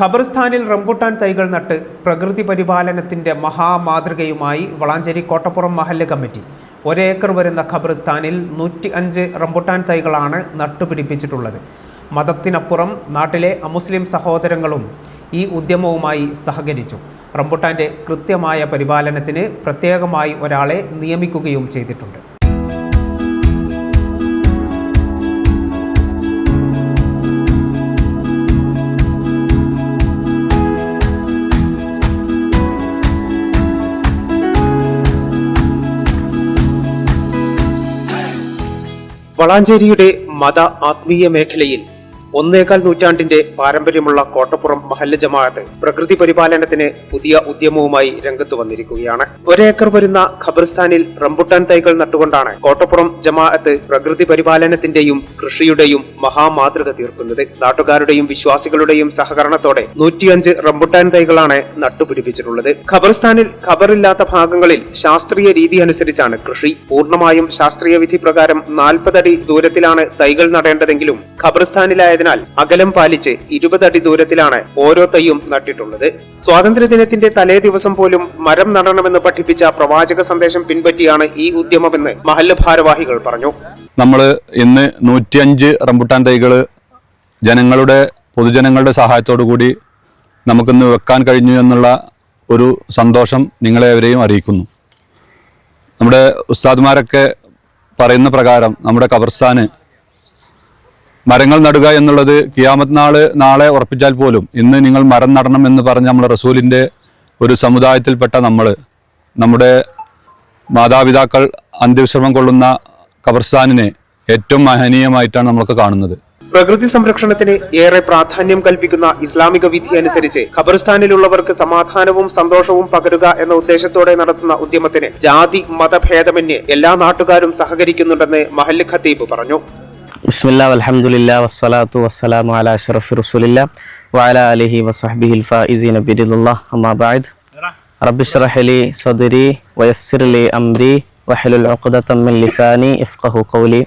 ഖബർസ്ഥാനിൽ റംബുട്ടാൻ തൈകൾ നട്ട് പ്രകൃതി പരിപാലനത്തിന്റെ മഹാമാതൃകയുമായി വളാഞ്ചേരി കോട്ടപ്പുറം മഹല്ല് കമ്മിറ്റി. ഒരേക്കർ വരുന്ന ഖബർസ്ഥാനിൽ നൂറ്റി അഞ്ച് റംബുട്ടാൻ തൈകളാണ് നട്ടുപിടിപ്പിച്ചിട്ടുള്ളത്. മതത്തിനപ്പുറം നാട്ടിലെ അമുസ്ലിം സഹോദരങ്ങളും ഈ ഉദ്യമവുമായി സഹകരിച്ചു. റംബുട്ടാന്റെ കൃത്യമായ പരിപാലനത്തിന് പ്രത്യേകമായി ഒരാളെ നിയമിക്കുകയും ചെയ്തിട്ടുണ്ട്. വളാഞ്ചേരിയുടെ മത ആത്മീയ മേഖലയിൽ ഒന്നേകാൽ നൂറ്റാണ്ടിന്റെ പാരമ്പര്യമുള്ള കോട്ടപ്പുറം മഹല്ല ജമാഅത്ത് പ്രകൃതി പരിപാലനത്തിന് പുതിയ ഉദ്യമവുമായി രംഗത്ത് വന്നിരിക്കുകയാണ്. ഒരേക്കർ വരുന്ന ഖബർസ്ഥാനിൽ റംബുട്ടാൻ തൈകൾ നട്ടുകൊണ്ടാണ് കോട്ടപ്പുറം ജമാഅത്ത് പ്രകൃതി പരിപാലനത്തിന്റെയും കൃഷിയുടെയും മഹാമാതൃക തീർക്കുന്നത്. നാട്ടുകാരുടെയും വിശ്വാസികളുടെയും സഹകരണത്തോടെ നൂറ്റിയഞ്ച് റംബുട്ടാൻ തൈകളാണ് നട്ടുപിടിപ്പിച്ചിട്ടുള്ളത്. ഖബർസ്ഥാനിൽ ഖബറില്ലാത്ത ഭാഗങ്ങളിൽ ശാസ്ത്രീയ രീതി അനുസരിച്ചാണ് കൃഷി. പൂർണമായും ശാസ്ത്രീയ വിധി പ്രകാരം നാൽപ്പതടി ദൂരത്തിലാണ് തൈകൾ നടേണ്ടതെങ്കിലും ഖബർസ്ഥാനിലായതിനാൽ അകലം പാലിച്ച് ഇരുപതടി ദൂരത്തിലാണ് ഓരോ തൈയും നട്ടിട്ടുള്ളത്. സ്വാതന്ത്ര്യദിനത്തിന്റെ തലേ ദിവസം പോലും മരം നടണമെന്ന് പഠിപ്പിച്ച പ്രവാചക സന്ദേശം പിൻപറ്റിയാണ് ഈ ഉദ്യമമെന്ന് മഹല്ല ഭാരവാഹികൾ പറഞ്ഞു. നമ്മൾ ഇന്ന് നൂറ്റിയഞ്ച് റംബുട്ടാൻ തൈകൾ ജനങ്ങളുടെ പൊതുജനങ്ങളുടെ സഹായത്തോടു കൂടി നമുക്കിന്ന് വെക്കാൻ കഴിഞ്ഞു എന്നുള്ള ഒരു സന്തോഷം നിങ്ങളെ അവരെയും അറിയിക്കുന്നു. നമ്മുടെ ഉസ്താദ്മാരൊക്കെ പറയുന്ന പ്രകാരം നമ്മുടെ കബർസ്ഥാന് മരങ്ങൾ നടുക എന്നുള്ളത് കിയാമത്ത് നാൾ നാളെ ഉറപ്പിച്ചാൽ പോലും ഇന്ന് നിങ്ങൾ മരം നടണം എന്ന് പറഞ്ഞ നമ്മൾ റസൂലിന്റെ ഒരു സമുദായത്തിൽപ്പെട്ട നമ്മൾ നമ്മുടെ മാതാപിതാക്കൾ അന്ത്യവിശ്രമം കൊള്ളുന്ന കബർസ്ഥാനിനെ ഏറ്റവും മഹനീയമായിട്ടാണ് നമ്മളൊക്കെ കാണുന്നത്. പ്രകൃതി സംരക്ഷണത്തിന് ഏറെ പ്രാധാന്യം കൽപ്പിക്കുന്ന ഇസ്ലാമിക വിധി അനുസരിച്ച് ഖബർസ്ഥാനിലുള്ളവർക്ക് സമാധാനവും സന്തോഷവും പകരുക എന്ന ഉദ്ദേശത്തോടെ നടത്തുന്ന ഉദ്യമത്തിന് ജാതി മതഭേദമന്യേ എല്ലാ നാട്ടുകാരും സഹകരിക്കുന്നുണ്ടെന്ന് മഹല്ല് ഖത്തീബ് പറഞ്ഞു. ബിസ്മില്ലാ അലഹമുല്ല വസ്സലാത്തു വസ്സലാമു അലാ അഷ്റഫി റസൂലില്ലാ വഅല ആലിഹി വസ്വഹ്ബിഹിൽ ഫായിസീന ബിരിദുല്ലാ അമ്മാ റബ്ബിഷ്റഹലി സദരി വയസ്സിർലി അംരി വഹലുൽ ഉഖ്ദതം മിൻ ലിസാനി ഇഫ്ഖഹു കൗലി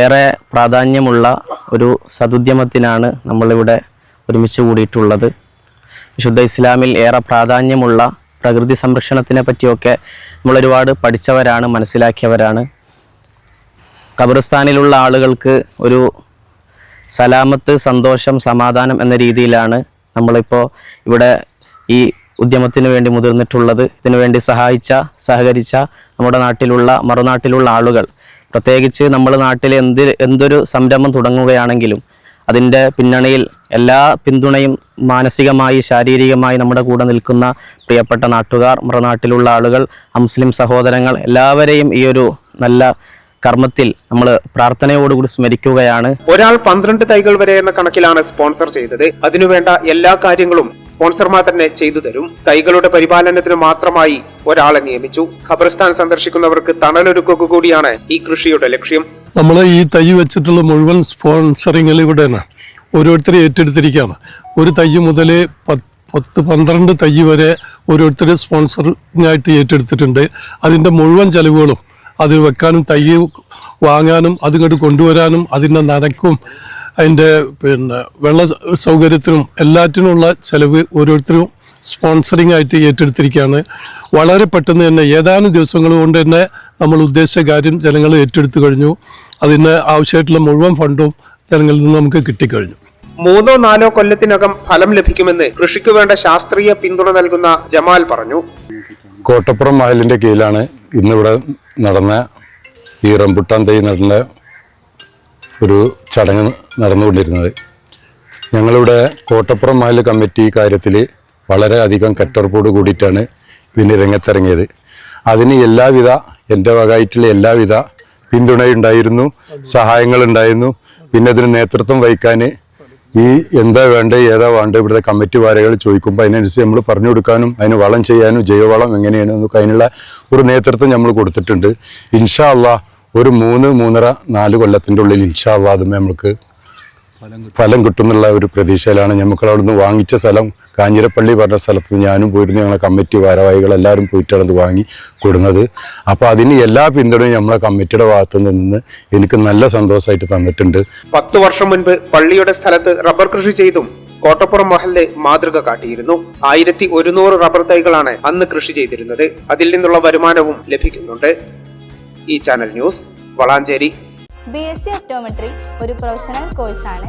ഏറെ പ്രാധാന്യമുള്ള ഒരു സതുദ്യമത്തിനാണ് നമ്മളിവിടെ ഒരുമിച്ച് കൂടിയിട്ടുള്ളത്. വിശുദ്ധ ഇസ്ലാമിൽ ഏറെ പ്രാധാന്യമുള്ള പ്രകൃതി സംരക്ഷണത്തിനെ പറ്റിയൊക്കെ നമ്മൾ ഒരുപാട് പഠിച്ചവരാണ് മനസ്സിലാക്കിയവരാണ്. ഖബർസ്ഥാനിലുള്ള ആളുകൾക്ക് ഒരു സലാമത്ത് സന്തോഷം സമാധാനം എന്ന രീതിയിലാണ് നമ്മളിപ്പോൾ ഇവിടെ ഈ ഉദ്യമത്തിന് വേണ്ടി മുതിർന്നിട്ടുള്ളത്. ഇതിനു വേണ്ടി സഹായിച്ച സഹകരിച്ച നമ്മുടെ നാട്ടിലുള്ള മറുനാട്ടിലുള്ള ആളുകൾ. പ്രത്യേകിച്ച് നമ്മൾ നാട്ടിൽ എന്ത് എന്തൊരു സംരംഭം തുടങ്ങുകയാണെങ്കിലും അതിന്റെ പിന്നണിയിൽ എല്ലാ പിന്തുണയും മാനസികമായി ശാരീരികമായി നമ്മുടെ കൂടെ നിൽക്കുന്ന പ്രിയപ്പെട്ട നാട്ടുകാർ മറുനാട്ടിലുള്ള ആളുകൾ മുസ്ലിം സഹോദരങ്ങൾ എല്ലാവരെയും ഈ ഒരു നല്ല കർമ്മത്തിൽ നമ്മൾ പ്രാർത്ഥനയോടുകൂടി സ്മരിക്കുകയാണ്. ഒരാൾ പന്ത്രണ്ട് തൈകൾ വരെ എന്ന കണക്കിലാണ് സ്പോൺസർ ചെയ്തത്. അതിനുവേണ്ട എല്ലാ കാര്യങ്ങളും സ്പോൺസർമാർ തന്നെ ചെയ്തു തരും. തൈകളുടെ പരിപാലനത്തിന് മാത്രമായി ഒരാളെ നിയമിച്ചു. ഖബർസ്ഥാൻ സന്ദർശിക്കുന്നവർക്ക് തണലൊരുക്കുക കൂടിയാണ് ഈ കൃഷിയുടെ ലക്ഷ്യം. നമ്മൾ ഈ തൈ വെച്ചിട്ടുള്ള മുഴുവൻ സ്പോൺസറിങ്ങിൽ ഇവിടെയാണ് ഓരോരുത്തരെ ഏറ്റെടുത്തിരിക്കുകയാണ്. ഒരു തൈ മുതൽ പത്ത് പന്ത്രണ്ട് തൈ വരെ ഓരോരുത്തർ സ്പോൺസറിനായിട്ട് ഏറ്റെടുത്തിട്ടുണ്ട്. അതിന്റെ മുഴുവൻ ചെലവുകളും അത് വെക്കാനും തൈ വാങ്ങാനും അതിങ്ങോട്ട് കൊണ്ടുവരാനും അതിന്റെ നനക്കും അതിന്റെ പിന്നെ വെള്ള സൗകര്യത്തിനും എല്ലാറ്റിനുമുള്ള ചിലവ് ഓരോരുത്തരും സ്പോൺസറിങ് ആയിട്ട് ഏറ്റെടുത്തിരിക്കുകയാണ്. വളരെ പെട്ടെന്ന് തന്നെ ഏതാനും ദിവസങ്ങൾ കൊണ്ട് തന്നെ നമ്മൾ ഉദ്ദേശിച്ച കാര്യം ജനങ്ങൾ ഏറ്റെടുത്തു കഴിഞ്ഞു. അതിന് ആവശ്യമായിട്ടുള്ള മുഴുവൻ ഫണ്ടും ജനങ്ങളിൽ നിന്ന് നമുക്ക് കിട്ടിക്കഴിഞ്ഞു. മൂന്നോ നാലോ കൊല്ലത്തിനകം ഫലം ലഭിക്കുമെന്ന് കൃഷിക്ക് വേണ്ട ശാസ്ത്രീയ പിന്തുണ നൽകുന്ന ജമാൽ പറഞ്ഞു. കോട്ടപ്പുറം മഹലിന്റെ കീഴിലാണ് ഇന്നിവിടെ നടന്ന ഈ റംബുട്ടാൻ തൈ നടന്ന ഒരു ചടങ്ങ് നടന്നുകൊണ്ടിരുന്നത്. ഞങ്ങളിവിടെ കോട്ടപ്പുറം മാൽ കമ്മിറ്റി കാര്യത്തിൽ വളരെയധികം കെട്ടുറപ്പോട് കൂടിയിട്ടാണ് ഇതിന് രംഗത്തിറങ്ങിയത്. അതിന് എല്ലാവിധ എന്റെ വകയായിട്ടുള്ള എല്ലാവിധ പിന്തുണയുണ്ടായിരുന്നു സഹായങ്ങളുണ്ടായിരുന്നു. പിന്നെ അതിന് നേതൃത്വം വഹിക്കാൻ ഈ എന്താ വേണ്ടത് ഏതാ വേണ്ടത് ഇവിടുത്തെ കമ്മിറ്റി വാരകൾ ചോദിക്കുമ്പോൾ അതിനനുസരിച്ച് നമ്മൾ പറഞ്ഞു കൊടുക്കാനും അതിന് വളം ചെയ്യാനും ജൈവവളം എങ്ങനെയാണ് എന്നൊക്കെ അതിനുള്ള ഒരു നേതൃത്വം നമ്മൾ കൊടുത്തിട്ടുണ്ട്. ഇൻഷാ അല്ല ഒരു മൂന്ന് മൂന്നര നാല് കൊല്ലത്തിന്റെ ഉള്ളിൽ ഇൻഷാ അല്ല അതുമേ നമുക്ക് ഫലം കിട്ടും. കിട്ടുന്നുള്ള ഒരു പ്രതീക്ഷയിലാണ് നമുക്ക് അവിടുന്ന് വാങ്ങിച്ച സ്ഥലം കാഞ്ഞിരപ്പള്ളി പറഞ്ഞ സ്ഥലത്ത് ഞാനും പോയിരുന്നു. ഞങ്ങളെ കമ്മിറ്റി ഭാരവാഹികൾ എല്ലാവരും പോയിട്ടാണ് അത് വാങ്ങി കൊടുക്കുന്നത് അപ്പോൾ അതിന് എല്ലാ പിന്തുണയും നമ്മളെ കമ്മിറ്റിയുടെ ഭാഗത്തു നിന്ന് എനിക്ക് നല്ല സന്തോഷമായിട്ട് തന്നിട്ടുണ്ട്. പത്ത് വർഷം മുൻപ് പള്ളിയുടെ സ്ഥലത്ത് റബ്ബർ കൃഷി ചെയ്തും കോട്ടപ്പുറം മഹല്ല് മാതൃക കാട്ടിയിരുന്നു. ആയിരത്തി ഒരുന്നൂറ് റബ്ബർ തൈകളാണ് അന്ന് കൃഷി ചെയ്തിരുന്നത്. അതിൽ നിന്നുള്ള വരുമാനവും ലഭിക്കുന്നുണ്ട്. ഈ channel news Valanchery. B S C optometry ഒരു പ്രൊഫഷണൽ കോഴ്സാണ്.